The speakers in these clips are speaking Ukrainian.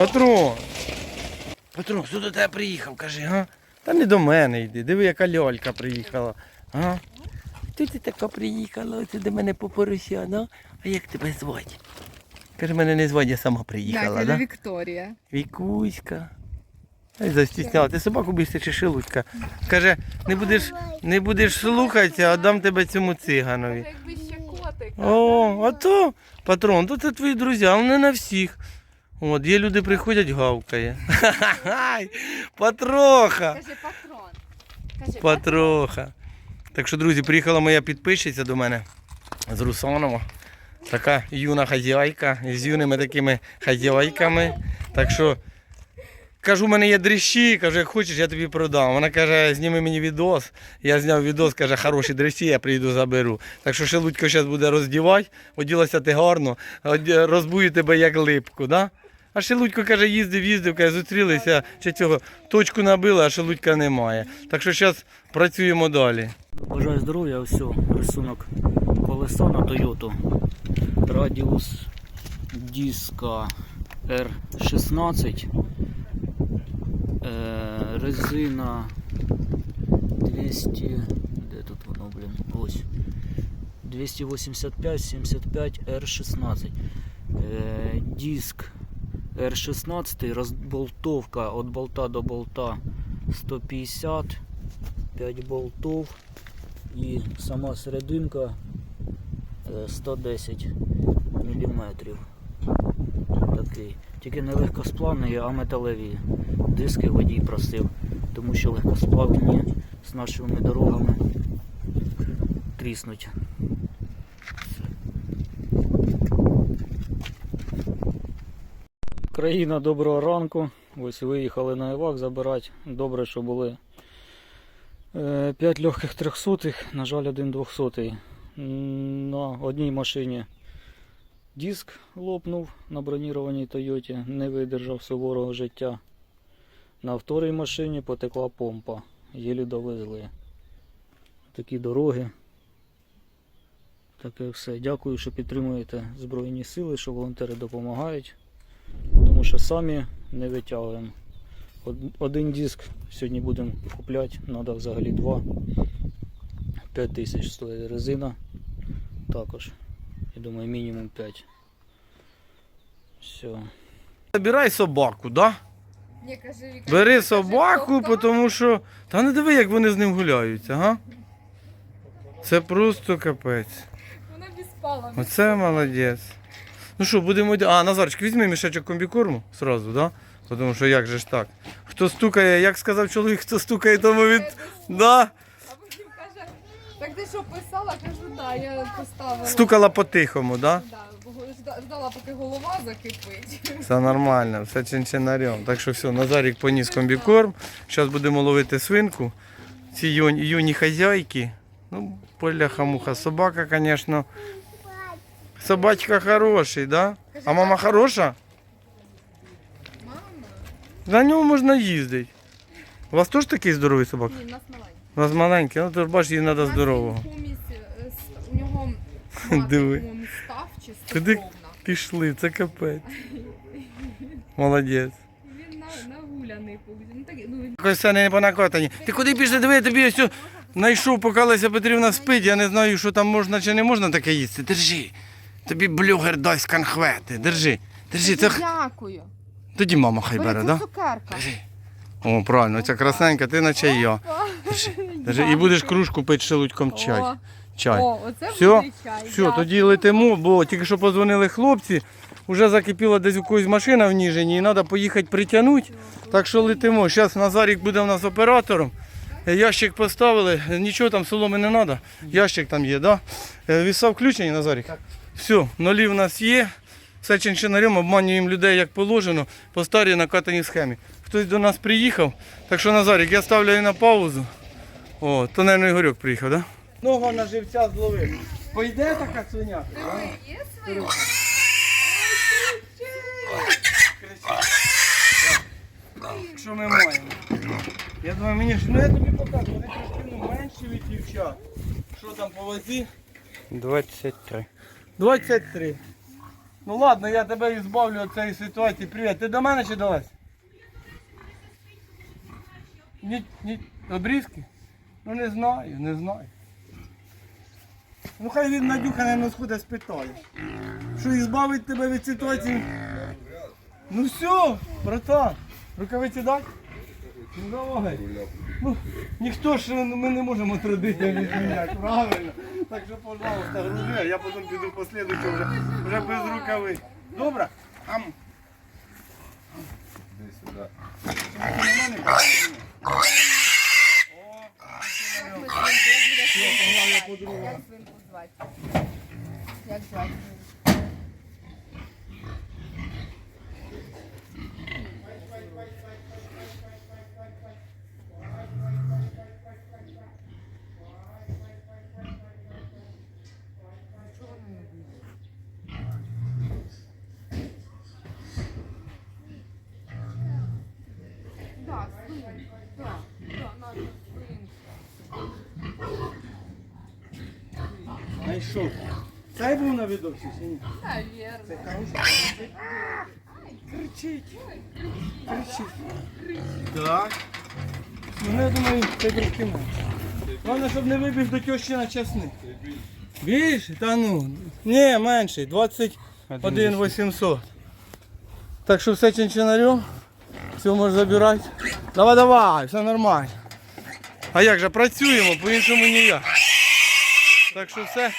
Патрон. Патрон, хто до тебе приїхав, кажи, га? Та не до мене йди. Диви, яка льолька приїхала. Ага. Ти ти така приїхала, оце до мене по порося, ну? А як тебе звати? Каже, мене не звати, я сама приїхала, Дядя да? Вікторія. Вікуська. Ай, застісняла. Ти собаку більше чи шелудька? Каже, не будеш, не будеш слухатися, а дам тебе цьому циганові. Якби ще котик. О, а то, патрон, то це твої друзі, але не на всіх. От, є люди приходять, гавкає. Ай, Патроха! Каже патрон. Каже Патроха. Так що, друзі, приїхала моя підписчиця до мене з Русанова. Така юна хазяйка з юними такими хазяйками. Так що кажу, у мене є дрищі, кажу, як хочеш, я тобі продам. Вона каже, зніми мені відос. Я зняв відос, каже, хороші дрищі, я прийду заберу. Так що Шелудько зараз буде роздівати, оділася ти гарно, розбую тебе як липку. Да? А Шелудько каже, їздив, їздив, каже, зустрілися, ще цього точку набили, а Шелудька немає. Так що зараз працюємо далі. Бажаю здоров'я, все, рисунок колеса на Toyota. Радіус диска R16. Е, резина 200. Де тут воно, блін? Ось. 285-75 R16. Е, диск R16, розболтовка від болта до болта 150, 5 болтов і сама серединка е, 110 мм. Такий. Тільки не легкосплавний, а металеві диски водій просив, тому що легкосплавні з нашими дорогами тріснуть. Країна доброго ранку. Ось виїхали на Івак забирати. Добре, що були 5 легких трьохсотих, на жаль, один двохсотий. На одній машині диск лопнув на бронірованій Тойоті, не видержав суворого життя. На вторій машині потекла помпа, єлі довезли. Такі дороги. Таке все. Дякую, що підтримуєте Збройні сили, що волонтери допомагають. Тому що самі не витягуємо. Один диск сьогодні будемо купляти, треба взагалі два. 5 тисяч стоїть резина. Також. Я думаю, мінімум 5. Все. Забирай собаку, да? Ні, каже Віка. Бери собаку, тому що. Та не диви, як вони з ним гуляються, га? Це просто капець. Вона біспала. Оце молодець. Ну що, будемо йти. А, Назарчик, візьми мішечок комбікорму сразу, да? Тому що як же ж так? Хто стукає, як сказав чоловік, хто стукає, тому від. Да? А потім каже, так ти що писала? Кажу, да, я поставила. Стукала по-тихому, да? Да, жда- ждала, поки голова закипить. Все нормально, все чинчинарем. Так що все, Назарік поніс комбікорм. Зараз будемо ловити свинку. Ці юні, юні хазяйки. Ну, поляха-муха. Собака, звісно. Собачка хороший, да? А мама хороша? Мама? На ньому можна їздити. У вас теж такий здоровий собак? Ні, в нас маленька. У вас маленький, ну то ж бачиш, їй треба здорового. е, У нього Диви. став Куди чистокровна. пішли, це капець. Молодець. Він на, нагуляний повністю. Ну, ну, Якось це не понакотані. Ти куди пішли? Диви, я тобі ось знайшов, поки Леся Петрівна спить. Я не знаю, що там можна чи не можна таке їсти. Держи. Тобі блюгер дасть конхвети. Держи. Держи. Це... Дякую. Тоді мама хай бере, Бери, так? цукерка. Держи. О, правильно, ця красненька, ти наче і я. Держи. Держи. І будеш кружку пити шелудьком чай. О, Чай. О, оце Все, буде чай. Все, дякую. тоді летимо, бо тільки що позвонили хлопці, вже закипіла десь у когось машина в Ніжині і треба поїхати притягнути. Так що летимо. Зараз Назарік буде у нас оператором. Е, Ящик поставили, е, нічого там соломи не треба. Ящик там є, да? Е, Віса включені, Назарік? Так. Все, нолі в нас є. Все чинчинарем, обманюємо людей як положено, по старій накатаній схемі. Хтось до нас приїхав, так що Назарік, я ставлю на паузу. О, то, мабуть, Ігорьок приїхав, так? Да? Ногу на живця зловив. Пойде така свиня? Що ми маємо? Я думаю, мені ж, ну тобі покажу, вони трошки ну, менші від дівчат. Що там по вазі? 23. 23. Ну ладно, я тебе ізбавлю від цієї ситуації. Привіт, ти до мене чи до Лесі? Ні, ні, обрізки? Ну не знаю, не знаю. Ну хай він Надюха не сходить спитає. Що ізбавить тебе від ситуації? Ну все, братан, рукавиці дай? Ну давай. Ну, ніхто ж ми не можемо традиції відміняти, правильно? Так що, пожалуйста, грузи, а я потім піду по слідучу вже, вже без рукавиць. Добре? Ам. Як свинку звати? Як звати? Знайшов. Цей був на відосі чи ні? Наверно. Кричить. Кричить. Так. Ну, я думаю, це трошки менше. Головне, щоб не вибіг до тещі на часник. Більше? Та ну. Ні, менший. 21 800. Так що все чинчинарем. Все можеш забирати. Давай, давай, все нормально. А як же працюємо, по-іншому ніяк. Так що все.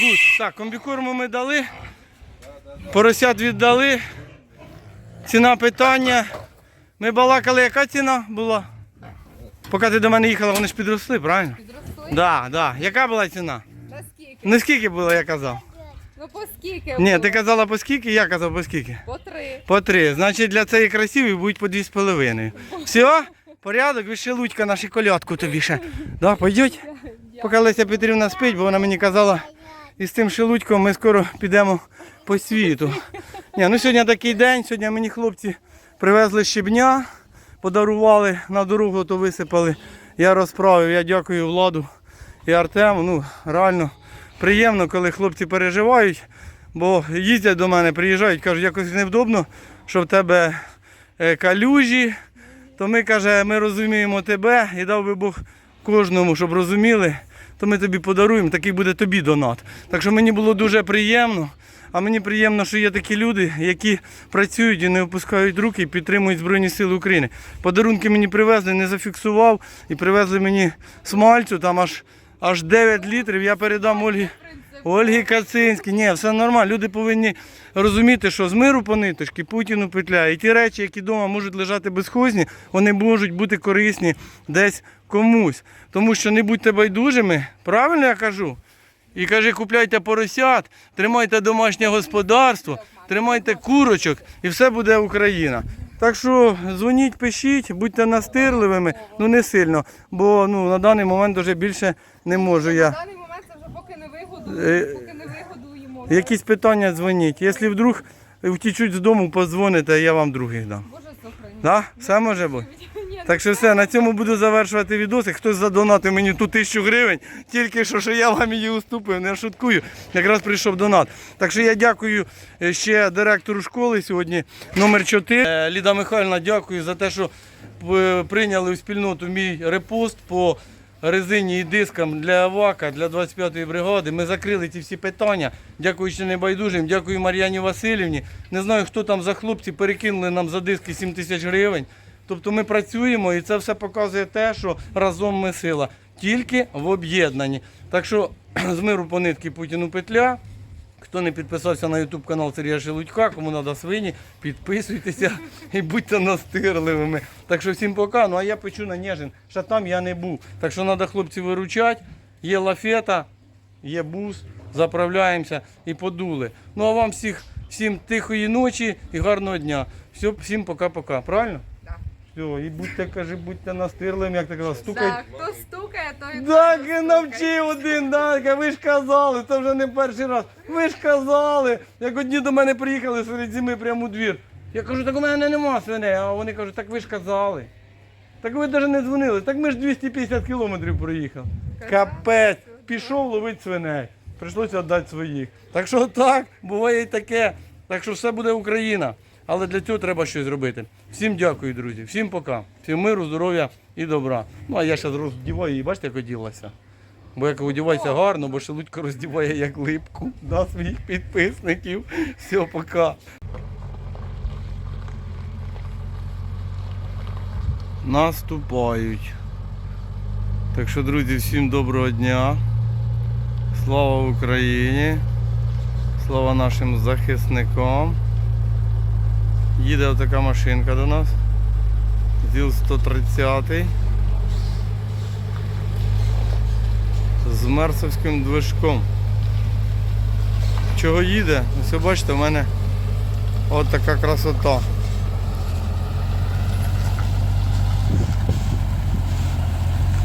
Гуд. Так, комбікорму ми дали. Поросят віддали. Ціна питання. Ми балакали, яка ціна була? Поки ти до мене їхала, вони ж підросли, правильно? Підросли? Да, да. Яка була ціна? На скільки? Не скільки було, я казав. Ну по скільки? Ні, ти казала по скільки, я казав по скільки. По три. По три. Значить для цієї красивої будуть по дві з половиною. Все? Порядок, ви ще лудька нашу колядку тобі ще. Да, пойдуть? Поки Леся Петрівна спить, бо вона мені казала, із цим шелудьком ми скоро підемо по світу. Ні, ну сьогодні такий день, сьогодні мені хлопці привезли щебня, подарували на дорогу, то висипали. Я розправив, я дякую Владу і Артему. Ну, реально приємно, коли хлопці переживають, бо їздять до мене, приїжджають, кажуть, якось невдобно, що в тебе е, калюжі, то ми каже, ми розуміємо тебе і дав би Бог кожному, щоб розуміли, то ми тобі подаруємо, такий буде тобі донат. Так що мені було дуже приємно. А мені приємно, що є такі люди, які працюють і не опускають руки і підтримують Збройні Сили України. Подарунки мені привезли, не зафіксував і привезли мені смальцю, там аж, аж 9 літрів. Я передам Ольгі. Ольги Кацинській, ні, все нормально. Люди повинні розуміти, що з миру по ниточки Путіну петля. І ті речі, які вдома можуть лежати безхозні, вони можуть бути корисні десь комусь. Тому що не будьте байдужими, правильно я кажу? І каже, купляйте поросят, тримайте домашнє господарство, тримайте курочок і все буде Україна. Так що дзвоніть, пишіть, будьте настирливими, ну не сильно, бо ну, на даний момент вже більше не можу я. На даний момент це вже поки не вигодуємо, Е, поки не вигодуємо. Якісь питання дзвоніть. Якщо вдруг втічуть з дому, подзвоните, я вам других дам. Боже. Да? Все може бути? Так що все, на цьому буду завершувати відосик. Хтось задонатив мені ту тисячу гривень, тільки що, що я вам її уступив, не шуткую. Якраз прийшов донат. Так що я дякую е, ще директору школи сьогодні, номер 4. Ліда Михайлівна, дякую за те, що е, прийняли у спільноту мій репост по резині і дискам для АВАКа, для 25-ї бригади. Ми закрили ці всі питання. Дякуючи небайдужим, дякую Мар'яні Васильівні. Не знаю, хто там за хлопці перекинули нам за диски 7 тисяч гривень. Тобто ми працюємо і це все показує те, що разом ми сила, тільки в об'єднанні. Так що з миру по нитки Путіну петля. Хто не підписався на YouTube канал Сергія Шелудька, кому треба свині, підписуйтеся і будьте настирливими. Так що всім пока. Ну а я печу на Нежин. Ще там я не був. Так що треба хлопці виручати. Є лафета, є бус, заправляємося і подули. Ну а вам всіх, всім тихої ночі і гарного дня. Все, всім пока-пока. Правильно? Все, і будьте, кажи, будьте настирливими, як ти казав, стукайте. Так, хто стукає, той Так, і навчив один, так, ви ж казали, це вже не перший раз. Ви ж казали, як одні до мене приїхали серед зими прямо у двір. Я кажу, так у мене нема свиней, а вони кажуть, так ви ж казали. Так ви навіть не дзвонили, так ми ж 250 кілометрів проїхали. Капець, пішов ловити свиней. прийшлося віддати своїх. Так що так, буває і таке. Так що все буде Україна. Але для цього треба щось робити. Всім дякую, друзі. Всім пока. Всім миру, здоров'я і добра. Ну а я зараз роздіваю її, бачите, як оділася. Бо як одівається гарно, бо Шелудько роздіває як липку на своїх підписників. Все, пока. Наступають. Так що, друзі, всім доброго дня. Слава Україні. Слава нашим захисникам. Їде така машинка до нас. ЗІЛ 130 з мерсовським движком. Чого їде? Ви бачите, в мене от така красота.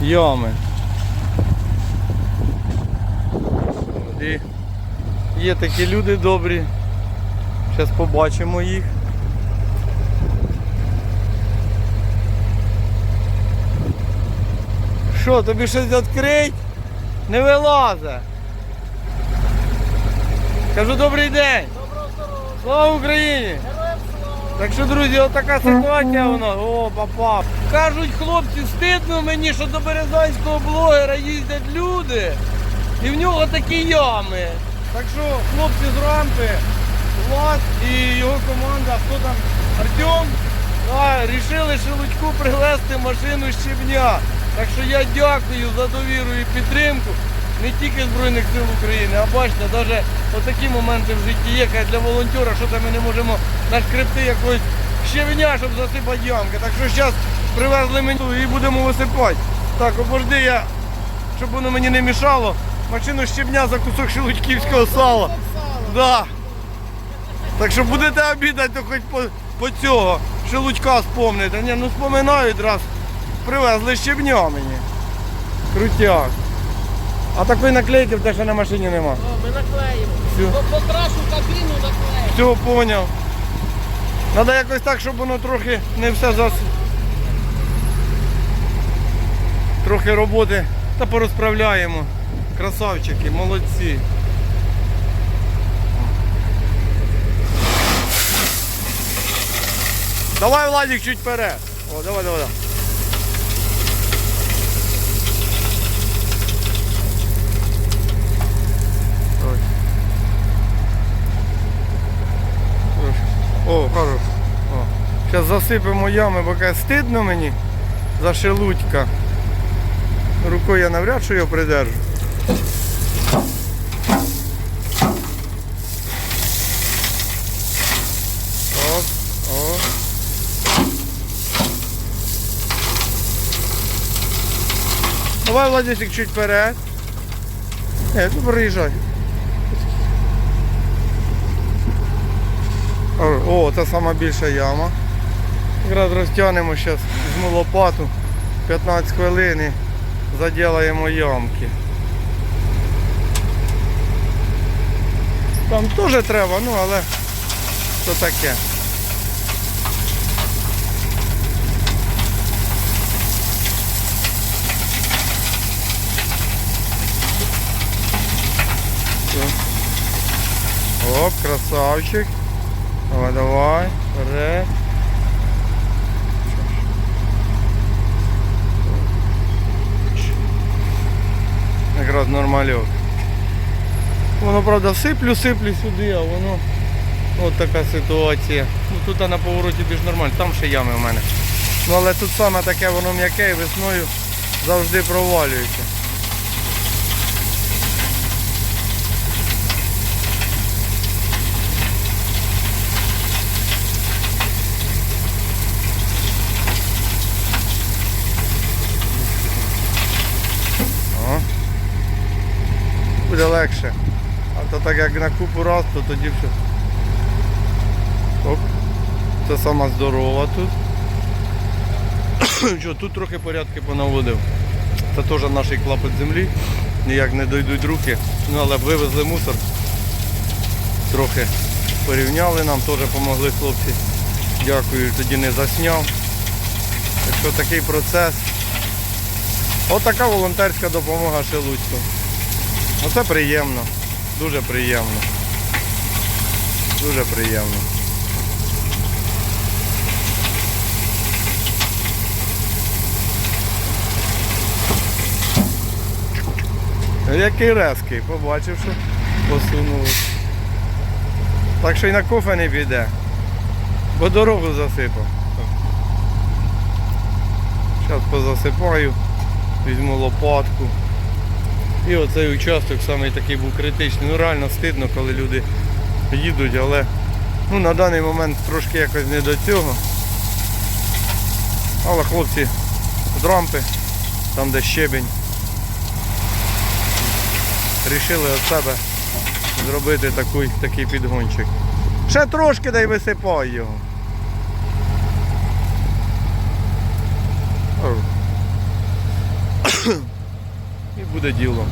Ями. І є такі люди добрі. Зараз побачимо їх. Що, тобі щось відкрить? Не вилазе. Кажу добрий день. Слава Україні! Так що, друзі, отака ситуація у нас. О, папа. Кажуть хлопці, стидно мені, що до березанського блогера їздять люди. І в нього такі ями. Так що хлопці з рампи, Влад і його команда, хто там, Артем, да, рішили Шелудьку привезти машину з щебня. Так що я дякую за довіру і підтримку не тільки Збройних сил України, а бачите, навіть отакі моменти в житті є, як для волонтера, що там ми не можемо нашкребти якогось щебня, щоб засипати ямки. Так що зараз привезли мені і будемо висипати. Так, обожди я, щоб воно мені не мішало. Машину щебня за кусок шелудьківського сала. Да. Так що будете обідати, хоч по, по цього шелудька спомните. Ні, ну споминають раз. Привезли щебня мені. Крутяк. А такої наклейки в те, що на машині нема. Ми наклеїмо. Все, По- Покрашу кабіну наклеїмо. все поняв. Треба якось так, щоб воно трохи не все зас. Трохи роботи та порозправляємо. Красавчики, молодці. Давай, Владик, чуть вперед. О, давай, давай. давай. Ой. Трошки. О, хорош. О. Зараз засипемо ями, бо стидно мені за шелудька. Рукою я навряд чи його придержу. Оп, оп. Давай, Владисик, чуть вперед. Ні, ну. О, це сама більша яма. Якраз розтягнемо зараз з лопату 15 хвилин і заділаємо ямки. Там теж треба, ну але то таке. Оп, красавчик. Давай, давай, вперед. Якраз нормальок. Воно, правда, сиплю, сиплю сюди, а воно от така ситуація. Ну тут на повороті більш нормально, там ще ями в мене. Ну але тут саме таке воно м'яке і весною завжди провалюється. О. Буде легше. А то так як на купу раз, то тоді все. Оп. Це сама здорова тут. Що, тут трохи порядки понаводив. Це теж наш клапоть землі. Ніяк не дойдуть руки. Ну але вивезли мусор. Трохи порівняли нам, теж допомогли хлопці. Дякую, тоді не засняв. Так що такий процес. От така волонтерська допомога Шелудьку. Оце приємно. Дуже приємно. Дуже приємно. Який резкий, побачив, що посунули. Так що й на кофе не піде. Бо дорогу засипав. Зараз позасипаю, візьму лопатку. І оцей участок саме такий був критичний. Ну реально стидно, коли люди їдуть, але ну, на даний момент трошки якось не до цього. Але хлопці з рампи, там де щебень, рішили від себе зробити такий, такий підгончик. Ще трошки дай висипай його. О. Буде діло.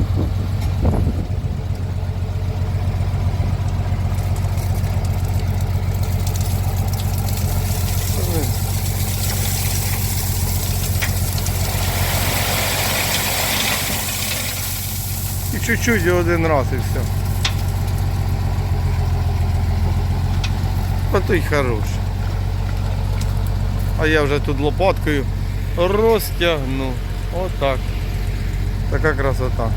І чуть-чуть і один раз і все. А то й хорош. А я вже тут лопаткою розтягну. Отак. Така красота.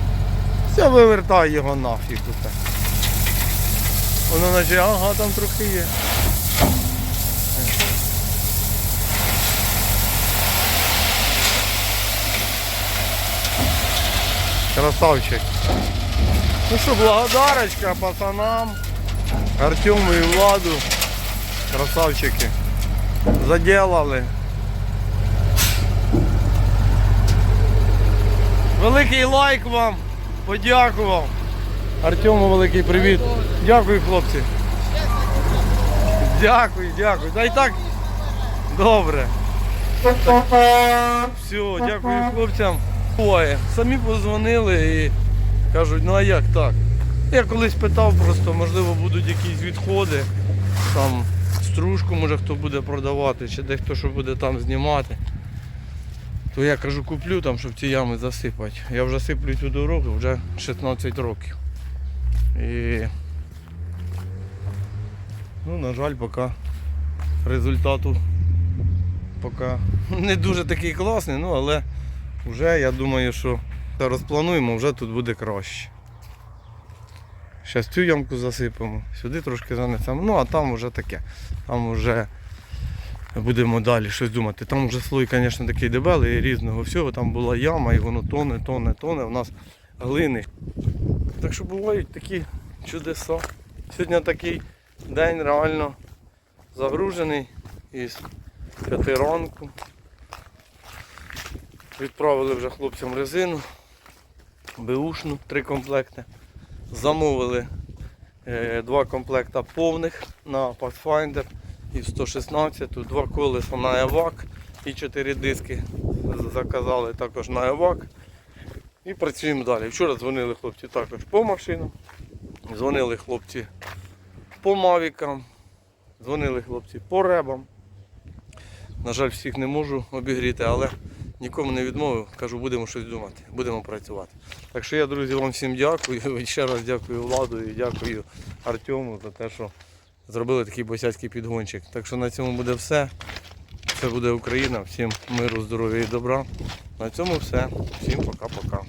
Все вивертай його нафіг усе. Воно наче, ага, там трохи є. Красавчик. Ну що, благодарочка пацанам, Артему і Владу. Красавчики. Заделали. Великий лайк вам. Подякував. Артему великий привіт. Дякую, хлопці. Дякую, дякую. Та й так. Добре. Все, дякую хлопцям. Ой, самі позвонили і кажуть, ну а як так? Я колись питав просто, можливо, будуть якісь відходи, там стружку може хто буде продавати, чи дехто що буде там знімати. То я кажу, куплю там, щоб ці ями засипати. Я вже сиплю цю дорогу вже 16 років. І ну, на жаль, поки результату поки не дуже такий класний, ну але вже я думаю, що розплануємо, вже тут буде краще. Зараз цю ямку засипемо, сюди трошки занесемо, ну а там вже таке. Там вже будемо далі щось думати. Там вже слой, звісно, такий дебелий різного всього. Там була яма і воно тоне, тоне, тоне. У нас глини. Так що бувають такі чудеса. Сьогодні такий день реально загружений із п'яти ранку. Відправили вже хлопцям резину, беушну, три комплекти. Замовили е, два комплекта повних на Pathfinder і 116, два колеса на Евак і чотири диски заказали також на Евак. І працюємо далі. Вчора дзвонили хлопці також по машинам, дзвонили хлопці по мавікам, дзвонили хлопці по ребам. На жаль, всіх не можу обігріти, але нікому не відмовив. Кажу, будемо щось думати, будемо працювати. Так що я, друзі, вам всім дякую. Ще раз дякую Владу і дякую Артему за те, що зробили такий босяцький підгончик. Так що на цьому буде все. Це буде Україна. Всім миру, здоров'я і добра. На цьому все. Всім пока-пока.